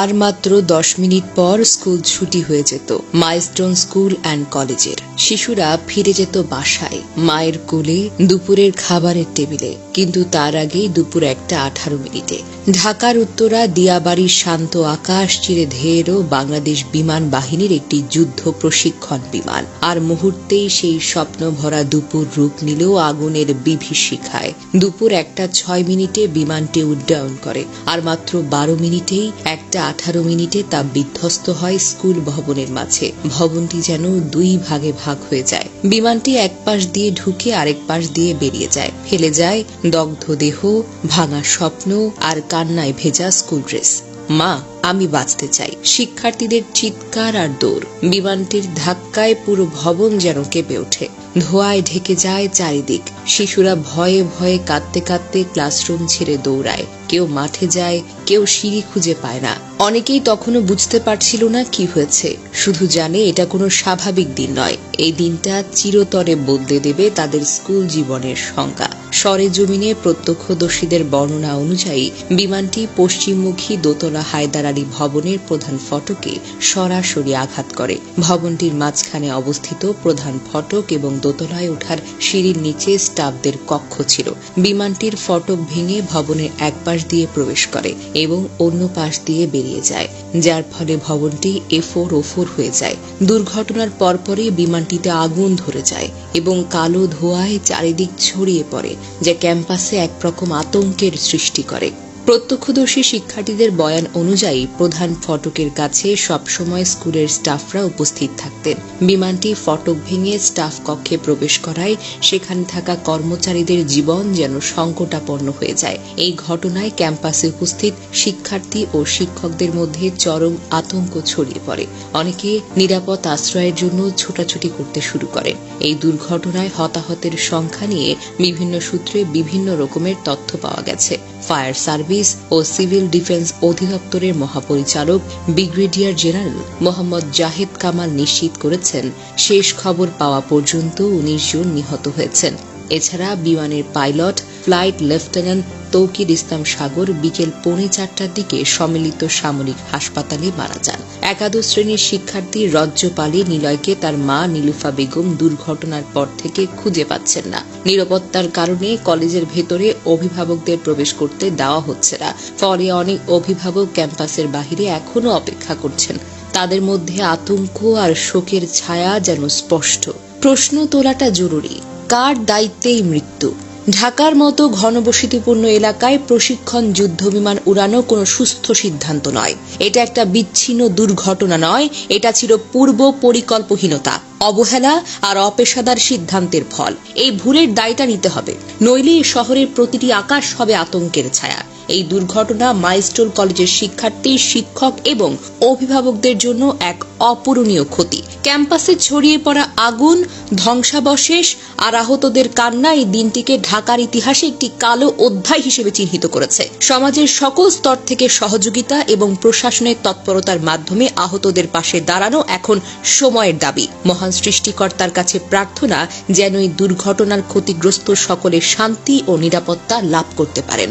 আর মাত্র দশ মিনিট পর স্কুল ছুটি হয়ে যেত, মাইলস্টোন স্কুল অ্যান্ড কলেজের। শিশুরা ফিরে যেত বাসায়, মায়ের কোলে, দুপুরের খাবারের টেবিলে। কিন্তু তার আগেই দুপুর একটা আঠারো মিনিটে। ঢাকার উত্তরা দিয়াবাড়ির শান্ত আকাশ চিরে ধেয়ে এলো বাংলাদেশ বিমান বাহিনীর একটি যুদ্ধ প্রশিক্ষণ বিমান। আর মুহূর্তেই সেই স্বপ্ন ভরা দুপুর রূপ নিল আগুনের বিভীষিকায় দুপুর একটা ছয় মিনিটে বিমানটি উড্ডয়ন করে, আর মাত্র বারো মিনিটেই একটা আঠারো মিনিটে তা বিধ্বস্ত হয় স্কুল ভবনের মাঝে। ভবনটি যেন দুই ভাগে ভাগ হয়ে যায়। বিমানটি এক পাশ দিয়ে ঢুকে আরেক পাশ দিয়ে বেরিয়ে যায়। ফেলে যায় দগ্ধ দেহ, ভাঙা স্বপ্ন আর কান্নায় ভেজা স্কুল ড্রেস। মা, আমি বাঁচতে চাই। শিক্ষার্থীদের চিৎকার আর দৌড়। বিমানটির ধাক্কায় পুরো ভবন যেন কেঁপে ওঠে। ধোঁয়ায় ঢেকে যায় চারিদিক। শিশুরা ভয়ে ভয়ে কাঁদতে কাঁদতে ক্লাসরুম ছেড়ে দৌড়ায়। কেউ মাঠে যায়, কেউ সিঁড়ি খুঁজে পায় না। অনেকেই তখনও বুঝতে পারছিল না কি হয়েছে। শুধু জানে এটা কোনো স্বাভাবিক দিন নয়। এই দিনটা চিরতরে বদলে দেবে তাদের স্কুল জীবনের সংজ্ঞা। সরে জমিনে প্রত্যক্ষদর্শীদের বর্ণনা অনুযায়ী বিমানটি পশ্চিমমুখী দোতলা হায়দার আলী ভবনের প্রধান ফটকে সরাসরি আঘাত করে। ভবনটির মাঝখানে অবস্থিত প্রধান ফটক এবং দোতলায় ওঠার সিঁড়ির নিচে স্টাফদের কক্ষ ছিল। বিমানটির ফটক ভেঙে ভবনের এক পাশ দিয়ে প্রবেশ করে এবং অন্য পাশ দিয়ে বেরিয়ে যায়, যার ফলে ভবনটি এফোর ওফোর হয়ে যায়। দুর্ঘটনার পরপরই বিমানটিতে আগুন ধরে যায় এবং কালো ধোঁয়ায় চারিদিক ছড়িয়ে পড়ে। যা ক্যাম্পাসে একরকম আতঙ্কের সৃষ্টি করে। প্রত্যক্ষদর্শী শিক্ষার্থীদের বয়ান অনুযায়ী প্রধান ফটকের কাছে সবসময় স্কুলের স্টাফরা উপস্থিত থাকতেন। বিমানটি ফটক ভেঙে স্টাফ কক্ষে প্রবেশ করায় সেখানে থাকা কর্মচারীদের জীবন যেন সংকটাপন্ন হয়ে যায়। এই ঘটনায় ক্যাম্পাসে উপস্থিত শিক্ষার্থী ও শিক্ষকদের মধ্যে চরম আতঙ্ক ছড়িয়ে পড়ে। অনেকে নিরাপদ আশ্রয়ের জন্য ছোটাছুটি করতে শুরু করেন। এই দুর্ঘটনায় হতাহতের সংখ্যা নিয়ে বিভিন্ন সূত্রে বিভিন্ন রকমের তথ্য পাওয়া গেছে। ফায়ার সার্ভিস ও সিভিল ডিফেন্স অধিদপ্তরের মহাপরিচালক, ব্রিগেডিয়ার জেনারেল মোহাম্মদ জাহেদ কামাল নিশ্চিত করেছেন, শেষ খবর পাওয়া পর্যন্ত উনিশ জন নিহত হয়েছেন। এছাড়া বিমানের pilot flight lieutenant Tauqir Islam Sagar বিকেল পৌনে চারটার দিকে সম্মিলিত সামরিক হাসপাতালে মারা যান। একাদশ শ্রেণির শিক্ষার্থী রজ্জপালী নিলয়কে তার মা নীলুফা বেগম দুর্ঘটনার পর থেকে খুঁজে পাচ্ছেন না। নিরাপত্তার কারণে কলেজের ভেতরে অভিভাবকদের প্রবেশ করতে দেওয়া হচ্ছে না। ফলে অনেক অভিভাবক ক্যাম্পাসের বাহিরে এখনও অপেক্ষা করছেন। তাদের মধ্যে আতঙ্ক আর শোকের ছায়া যেন স্পষ্ট। প্রশ্ন তোলাটা জরুরি। কার দায়িত্বেই মৃত্যু? ঢাকার মতো ঘনবসতিপূর্ণ এলাকায় প্রশিক্ষণ যুদ্ধ বিমান উড়ানো কোনো সুস্থ সিদ্ধান্ত নয়। এটা একটা বিচ্ছিন্ন দুর্ঘটনা নয়, এটা ছিল পূর্ব পরিকল্পহীনতা, অবহেলা আর অপেশাদার সিদ্ধান্তের ফল। এই ভুলের দায়টা নিতে হবে। নইলে শহরের প্রতিটি আকাশ হবে আতঙ্কের ছায়া। এই দুর্ঘটনা মাইলস্টোন কলেজের শিক্ষার্থী, শিক্ষক এবং অভিভাবকদের জন্য এক অপূরণীয় ক্ষতি। ক্যাম্পাসে ছড়িয়ে পড়া আগুন, ধ্বংসাবশেষ আর আহতদের কান্না এই দিনটিকে ঢাকার ইতিহাসে একটি কালো অধ্যায় হিসেবে চিহ্নিত করেছে। সমাজের সকল স্তর থেকে সহযোগিতা এবং প্রশাসনের তৎপরতার মাধ্যমে আহতদের পাশে দাঁড়ানো এখন সময়ের দাবি। মহান সৃষ্টিকর্তার কাছে প্রার্থনা যেন এই দুর্ঘটনার ক্ষতিগ্রস্ত সকলে শান্তি ও নিরাপত্তা লাভ করতে পারেন।